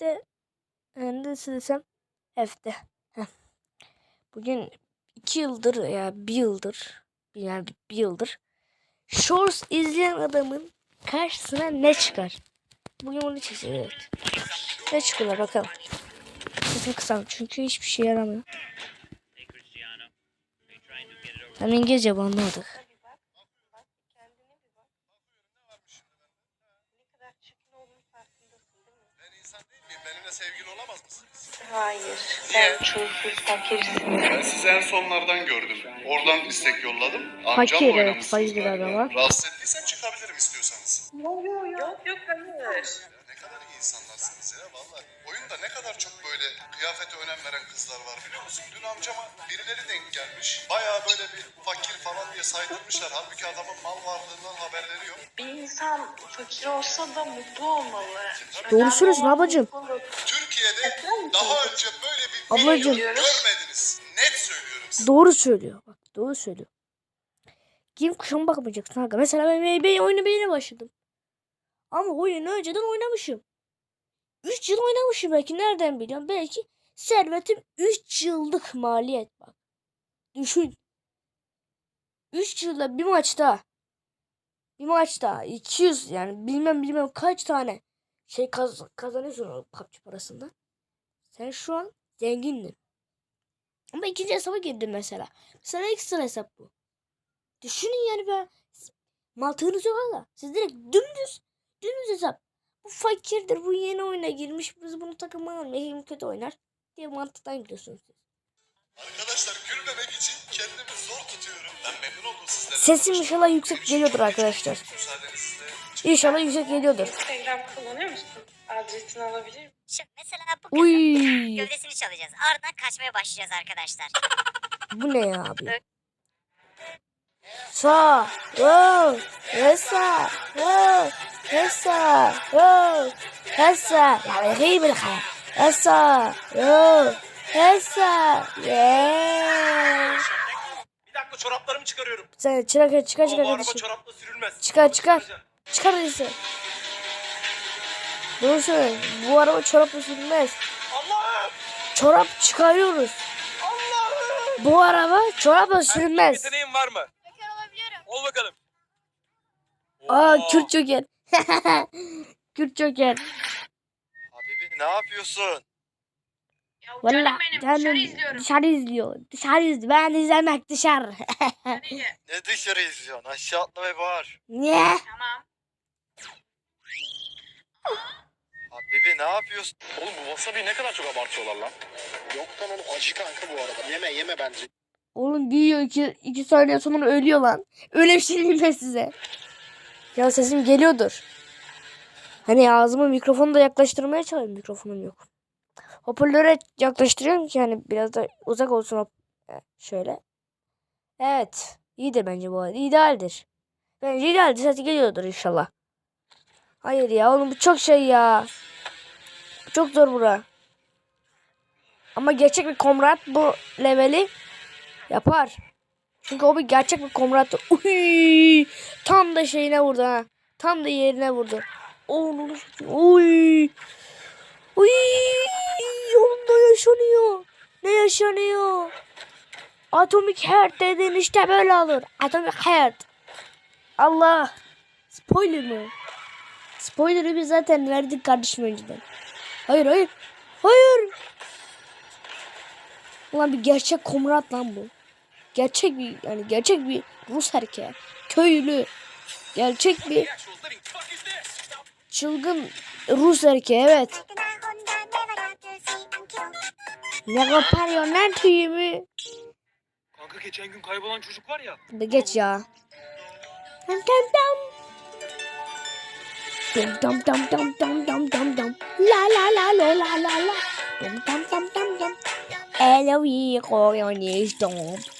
F'de yani nasıl desem F'de. Bugün iki yıldır ya bir yıldır yani bir yıldır Shorts izleyen adamın karşısına ne çıkar? Bugün onu çekeceğiz evet. Ne çıkıyor bakalım. Sesimi kısam çünkü hiçbir şey yaramıyor. Hem İngilizce bu anlamadık. bir bak. Bak kendine bir bak. Ne kadar çirkin olduğunun farkındasın değil mi? Ben insan değil miyim? Benimle sevgili olamaz mısınız? Hayır. Sen çulsuz fakirsin. Ben sizi en sonlardan gördüm. Oradan istek yolladım. Fakir, Amcamla evet, oynamışsınız fakir galiba. adama. Rahatsız ettiysem çıkabilirim istiyorsanız. Yok yok yok hayır. Ne insanlarsınız ya vallahi. Oyunda ne kadar çok böyle kıyafete önem veren kızlar var biliyor musun? Dün amcama birileri denk gelmiş. Bayağı böyle bir fakir falan diye saydırmışlar. Halbuki adamın mal varlığından haberleri yok. Bir insan fakir olsa da mutlu olmalı. Doğru Önemli söylüyorsun olan ablacığım. mutluluk. Türkiye'de daha önce böyle bir Ablacığım. görmediniz. Net söylüyorum size. Doğru söylüyor. Bak doğru söylüyor. Giyim kuşama bakmayacaksın kanka. Mesela ben MB oynamaya yeni başladım. Ama oyunu önceden oynamışım. 3 yıl oynamışım belki. Nereden biliyorum? Belki servetim 3 yıllık maliyet bak. Düşün. 3 yılda bir maçta bir maçta 200 yani bilmem bilmem kaç tane şey kaz kazanıyorsun o PUBG parasından. Sen şu an zengindin. Ama ikinci hesaba girdim mesela. Mesela ekstra hesap bu. Düşünün yani ben mantığınız yok hala. Siz direkt dümdüz dümdüz hesap. Bu fakirdir. Bu yeni oyuna girmiş. Biz bunu takıma almayalım. Kötü oynar. diye mantıktan gidiyorsunuz. siz. Arkadaşlar gülmemek için kendimi zor tutuyorum. Ben memnun oldum sizlerle. Sesim inşallah yüksek geliyordur arkadaşlar. İnşallah yüksek geliyordur. Instagram kullanıyor musun? Adresini alabilir miyim? Şu mesela bu kızın Uy, gövdesini çalacağız. Ardından kaçmaya başlayacağız arkadaşlar. bu ne ya abi? Sağ, wow, hesa, wow, hesa, wow, hesa, iyi bir hayal. Hesa, wow, hesa, yeah. Bir dakika çoraplarımı çıkarıyorum. Sen çıkar çıkar çıkar bu araba kardeşim. çorapla sürülmez. Çıkar, çıkar. Çıkar hadi Doğru söyle. Bu araba çorapla sürülmez. Allah'ım! Çorap çıkarıyoruz. Allah'ım! Bu araba çorapla sürülmez. Yeteneğin var mı? Ol bakalım. Aa Oo. Kürt Joker. Kürt Joker. Habibi ne yapıyorsun? Ya Valla canım dışarı izliyorum. dışarı izliyor. Dışarı izliyor. Ben izlemek dışarı. Ne dışarı izliyorsun? Aşağı atla ve bağır. Niye? Tamam. Habibi ne yapıyorsun? Oğlum bu wasabi ne kadar çok abartıyorlar lan. Yok lan oğlum acı kanka bu arada. Yeme yeme bence. Oğlum büyüyor iki, iki saniye sonra ölüyor lan. Öyle bir şey diyeyim ben size. Ya sesim geliyordur. Hani ağzıma mikrofonu da yaklaştırmaya çalışıyorum. Mikrofonum yok. Hoparlöre yaklaştırıyorum ki hani biraz da uzak olsun. hop- e, Şöyle. Evet. İyidir bence bu arada. İdealdir. Bence idealdir. Sesi geliyordur inşallah. Hayır ya oğlum bu çok şey ya. Bu çok zor bura. Ama gerçek bir komrat bu leveli yapar. Çünkü o bir gerçek bir komrattı. Uy! Tam da şeyine vurdu ha. Tam da yerine vurdu. Oğlum. Uy! Uy! Ne yaşanıyor? Ne yaşanıyor? Atomic Heart dedin işte böyle olur. Atomic Heart. Allah. Spoiler mı? Spoiler'ı biz zaten verdik kardeşim önceden. Hayır hayır. Hayır. Ulan bir gerçek komrat lan bu. Gerçek bir yani gerçek bir Rus erkeği. Köylü. Gerçek bir çılgın Rus erkeği evet. Ne koparıyor lan tüyümü? Kanka geçen gün kaybolan çocuk var ya. De geç ya. Dam dam dam. Dam dam dam dam dam dam dam. La la la la la la la. Dum dam dam dam dam. Eloise koyuyoruz dum. Siktir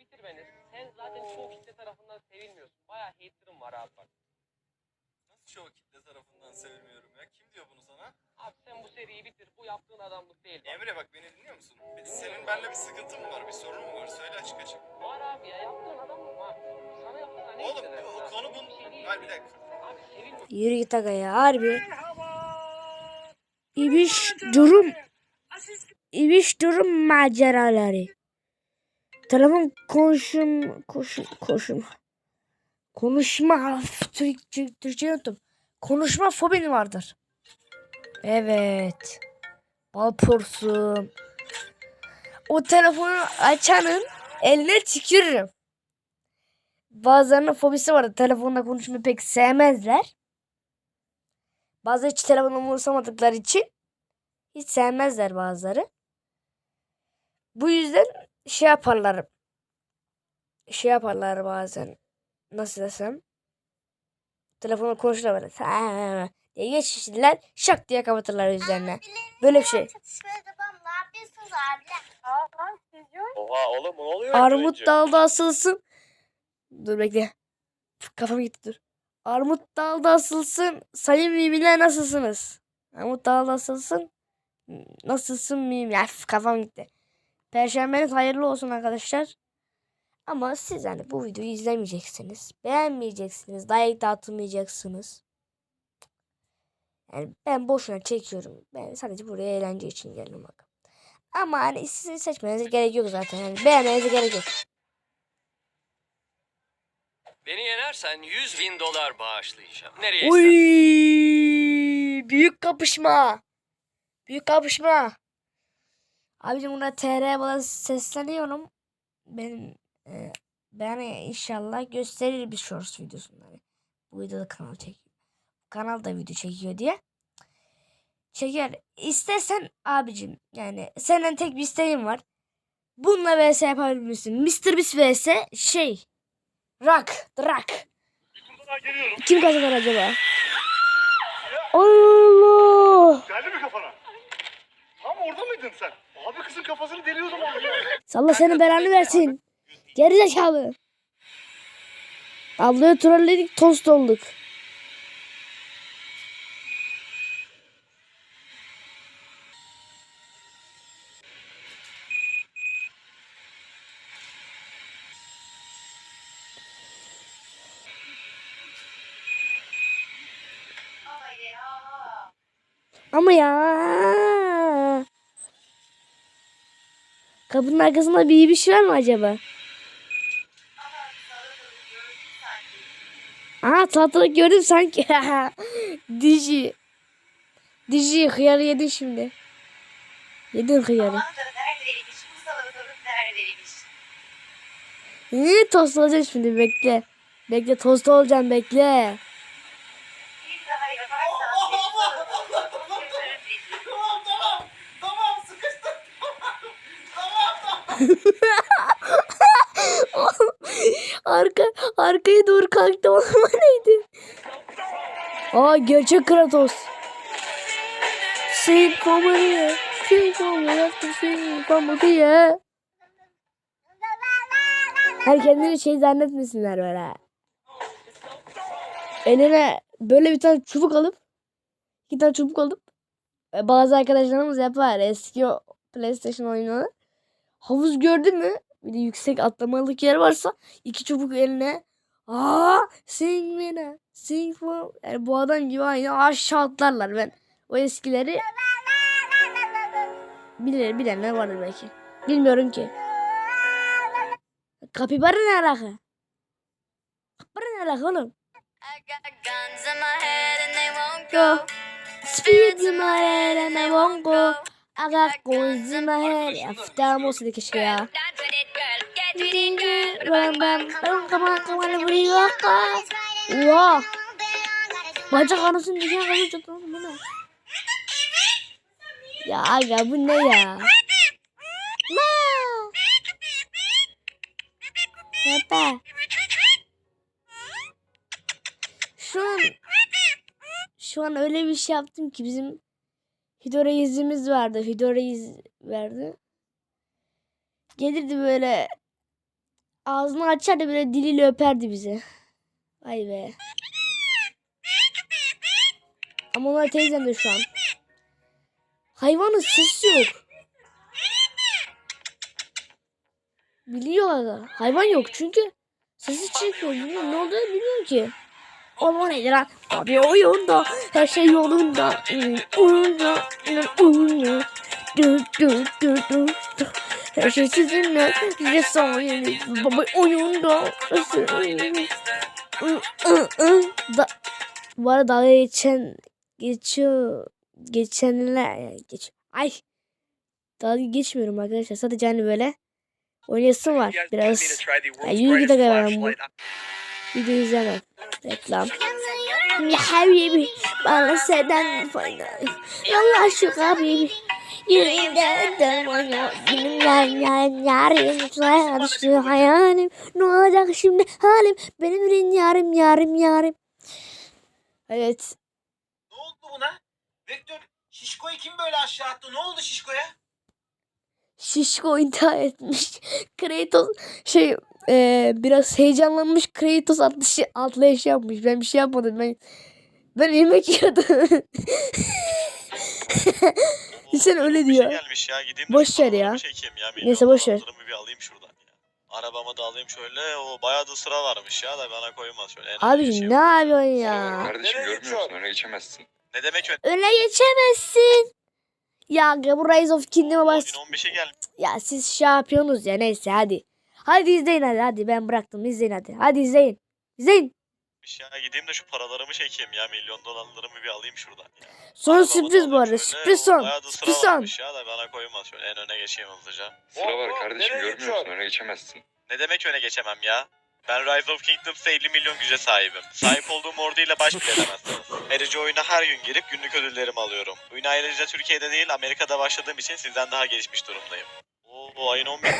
bu seriyi bitirmeniz. Sen zaten çoğu kitle tarafından sevilmiyorsun. Bayağı hater'ın var abi bak. Nasıl çoğu kitle tarafından sevilmiyorum ya? Kim diyor bunu sana? Abi sen bu seriyi bitir. Bu yaptığın adamlık değil. Bak. Emre bak beni dinliyor musun? Senin benimle bir sıkıntın mı var? Bir sorun mu var? Söyle açık açık. Var abi ya yaptığın adamlık var. Sana yaptığın ne Oğlum o abi? konu bunun... şey. Hayır bir dakika. Abi sevilmiyor. Yürü git aga ya harbi. İbiş durum. İbiş durum maceraları. Telefon konuşum koşum koşum. Konuşma Türkçe Türkçe unuttum. Konuşma fobin vardır. Evet. Bal porsun. O telefonu açanın eline tükürürüm. Bazılarının fobisi vardır. Telefonla konuşmayı pek sevmezler. Bazı hiç telefonu umursamadıkları için hiç sevmezler bazıları. Bu yüzden şey yaparlar. Şey yaparlar bazen. Nasıl desem. Telefonu konuşurlar böyle. "Ha" diye geçiştiler. Şak diye kapatırlar üzerine. Böyle bir şey. Oha oğlum ne oluyor? Armut dalda asılsın. Dur bekle. Kafam gitti dur. Armut dalda asılsın. Sayın müminler nasılsınız? Armut dalda asılsın. Nasılsın mümin? Ya kafam gitti. Perşembeniz hayırlı olsun arkadaşlar. Ama siz hani bu videoyu izlemeyeceksiniz. Beğenmeyeceksiniz. Like dağıtmayacaksınız. Yani ben boşuna çekiyorum. Ben sadece buraya eğlence için geldim bak. Ama hani sizin seçmenize gerek yok zaten. Yani beğenmenize gerek yok. Beni yenersen 100 bin dolar bağışlayacağım. Nereye Uy, büyük kapışma. Büyük kapışma. Abicim buna TR bana sesleniyorum. Benim e, ben inşallah gösterir bir shorts videosunda. Hani bu videoda kanal çekiyor. Kanal da video çekiyor diye. Çeker. İstersen abicim yani senden tek bir isteğim var. Bununla vs yapabilir misin? Mr. Beast vs şey. Rock. Rock. Kim kazanır acaba? Allah! Geldi mi kafana? Tam orada mıydın sen? Abi kızın kafasını deliyordum abi. Salla senin belanı versin. Geri zekalı. Ablayı trolledik tost olduk. Ama ya. Kapının arkasında bir bir şey var mı acaba? Aa tatlılık gördüm sanki. Diji. Diji hıyarı yedin şimdi. Yedin hıyarı. Niye tost olacaksın şimdi bekle. Bekle tost olacaksın bekle. Bir daha yaparsan seni salatanın Tamam tamam. Tamam sıkıştım. Arka, arkaya doğru kalktı ama neydi? Aa gerçek Kratos. Sing for me. Sing for for me. Her kendini şey zannetmesinler böyle. Eline böyle bir tane çubuk alıp iki tane çubuk alıp e, bazı arkadaşlarımız yapar eski PlayStation oyunları. Havuz gördün mü? Bir de yüksek atlamalık yer varsa iki çubuk eline. Aa sing me sing for yani bu adam gibi aynı aşağı atlarlar. Ben o eskileri bilir bilenler vardır belki. Bilmiyorum ki. Kapibara ne alaka kapibara ne alaka oğlum guns in my head and they won't go in my head ya fıtağım olsaydı keşke ya Oha Bacak anasını diken kalacak oğlum bu ne? Ya aga bu ne ya? Ma. Baba. Şu an zaman öyle bir şey yaptım ki bizim Hidora izimiz vardı. Hidora iz verdi. Gelirdi böyle ağzını açardı böyle diliyle öperdi bizi. Vay be. Ama onlar teyzem de şu an. Hayvanın sesi yok. Biliyor aga. Hayvan yok çünkü sesi çıkmıyor. Bilmiyorum ne olduğunu bilmiyorum ki. Ama nedir lan? Abi oyunda her şey yolunda. Oyunda, oyunda. Dur dur dur dur. Her şey sizinle. Size sayeniz. Baba oyunda. Da, bu arada dalga geçen geçiyor geçenler yani geç. Ay. Dalga geçmiyorum arkadaşlar. Sadece hani böyle oynayasım var biraz. Ya yürü aga ben bu. Video izlemem. Reklam. Ya habibi bana senden fayda. Yallah şu habibi. Yüreğimden dermanı. Benim yar yar yarim. Düştü hayalim. Ne olacak şimdi halim. Benim yarim yarim yarim. Evet. Ne oldu buna? Vektör Şişko'yu kim böyle aşağı attı? Ne oldu Şişko'ya? Şişko intihar etmiş. Kratos şey e, biraz heyecanlanmış. Kratos atlışı atlayış yapmış. Ben bir şey yapmadım. Ben ben yemek yiyordum. Sen öyle Bir diyor. Şey gelmiş ya gideyim de Boş ver ya. çekeyim ya. Neyse, boş ver. dolarlarımı bir alayım şuradan ya. Arabama da alayım şöyle. O bayağı da sıra varmış ya da bana koymaz şöyle. en Abi geçeyim. ne yapıyorsun ya? Kardeşim Nereye görmüyor musun? Öne geçemezsin. Ne demek ön? Öne geçemezsin. Ya bu Rise of Kingdom'a bas. 2015'e gelmiş. Ya siz şey yapıyorsunuz ya neyse hadi. Hadi izleyin hadi hadi ben bıraktım izleyin hadi. Hadi izleyin. İzleyin. ya. Gideyim de şu paralarımı çekeyim ya. Milyon dolarlarımı bir alayım şuradan ya. Sonra Arabama da sürpriz bu arada. Sürpriz son. bayağı da sıra Sürpriz son. varmış ya da bana koymaz şöyle. En öne geçeyim hızlıca. Sıra var kardeşim nereye görmüyor musun? geçiyorsun? Öne geçemezsin. Ne demek öne geçemem ya? Ben Rise of Kingdoms'ta 50 milyon güce sahibim. Sahip olduğum orduyla baş bile edemezsiniz. Ayrıca oyuna her gün girip günlük ödüllerimi alıyorum. Oyuna ayrıca Türkiye'de değil Amerika'da başladığım için sizden daha gelişmiş durumdayım. Oo ayın 11.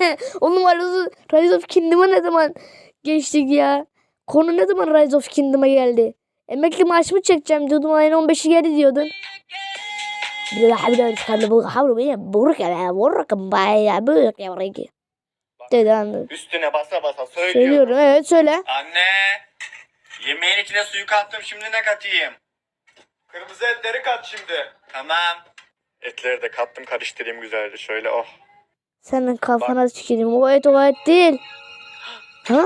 Oğlum Rise, Rise of Kingdom'a ne zaman geçtik ya? Konu ne zaman Rise of Kingdom'a geldi? Emekli maaş mı çekeceğim diyordum ayın 15'i geldi diyordun. Dedi. Üstüne basa basa Söylüyorum evet söyle. Anne! Yemeğin içine suyu kattım şimdi ne katayım? Kırmızı etleri kat şimdi. Tamam. Etleri de kattım karıştırayım güzelce şöyle oh. Senin kafana tüküreyim. O et o et değil. Ha?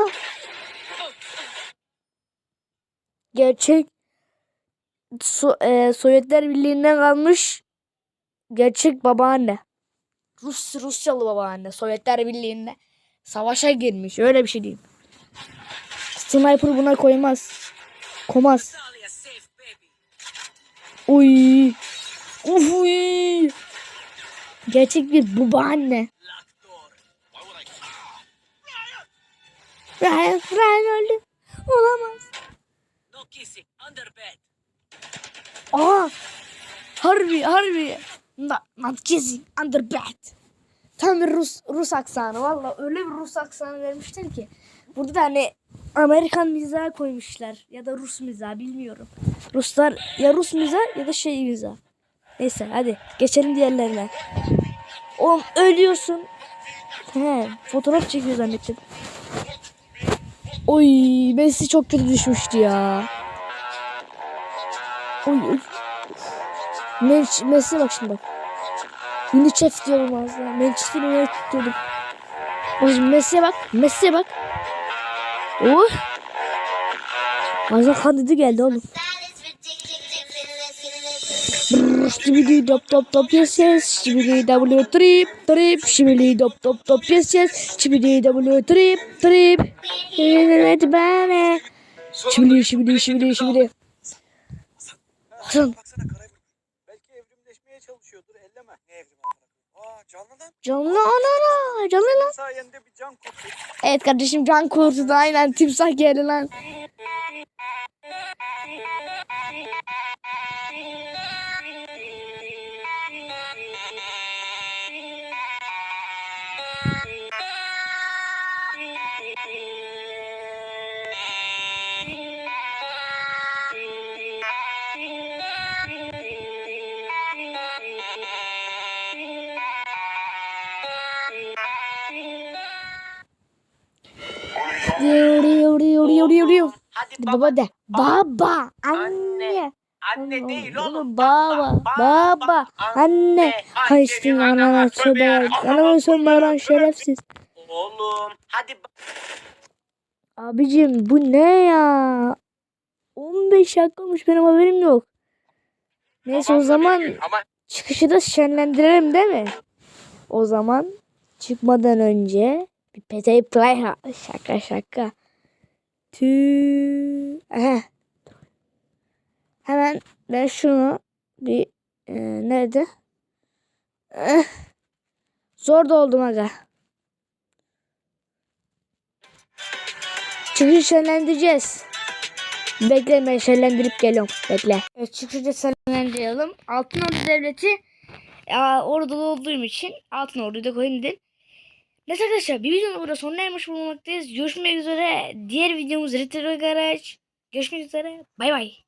Gerçek so e, Sovyetler Birliği'nden kalmış gerçek babaanne. Rus Rusyalı babaanne Sovyetler Birliği'nde savaşa girmiş. Öyle bir şey diyeyim. Sniper buna koymaz. Komaz. Uy. Uy. Gerçek bir babaanne. Ryan, Ryan öldü. Olamaz. Aa, harbi harbi. Not, not kissing under bed. Tam bir Rus Rus aksanı. Valla öyle bir Rus aksanı vermişler ki. Burada da hani Amerikan mizahı koymuşlar. Ya da Rus mizahı bilmiyorum. Ruslar ya Rus mizah ya da şey mizah. Neyse hadi geçelim diğerlerine. Oğlum ölüyorsun. He, fotoğraf çekiyor zannettim. Oy, Messi çok kötü düşmüştü ya. Oy, oy. Messi, Messi bak şimdi bak. UNICEF diyorum daha. Manchester United diyordum. Bak şimdi Messi'ye bak. Messi'ye bak. Oh. Ağzına kan dedi geldi oğlum. Brrr, Şibidi dop dop dop yes yes. Şibidi w trip trip. Şibidi dop dop dop yes yes. Şibidi w trip trip. Evet bana. Şibidi şibidi şibidi şibidi. Hasan. Belki evrimleşmeye çalışıyordur elleme. Ne evrim Aa canlı lan. canlı anana canlı lan. Sayende bir can kurtuldu. Evet kardeşim can kurtudu aynen timsah geldi lan. Baba de. Baba. Anne. Anne değil oğlum. Baba. Baba. Anne. Kaçtın anana tövbe. Anana sövme lan şerefsiz. Oğlum. Hadi Abicim bu ne ya? 15 dakika olmuş benim haberim yok. Neyse o zaman Ama çıkışı da şenlendirelim değil mi? O zaman çıkmadan önce bir petey play. Şaka şaka. Tü. Aha. Hemen ben şunu bir e, nerede? Eh. Zor da oldum aga. Çıkışı şenlendireceğiz. Bekle ben şenlendirip geliyorum. Bekle. Evet çıkışı da şenlendirelim. Altın Ordu Devleti ya, ordulu olduğum için Altın Ordu'yu da koyun dedim. Neyse arkadaşlar bir videonun burada sonuna ermiş bulunmaktayız. Görüşmek üzere. Diğer videomuz Retro Garage. Görüşmek üzere. Bay bay.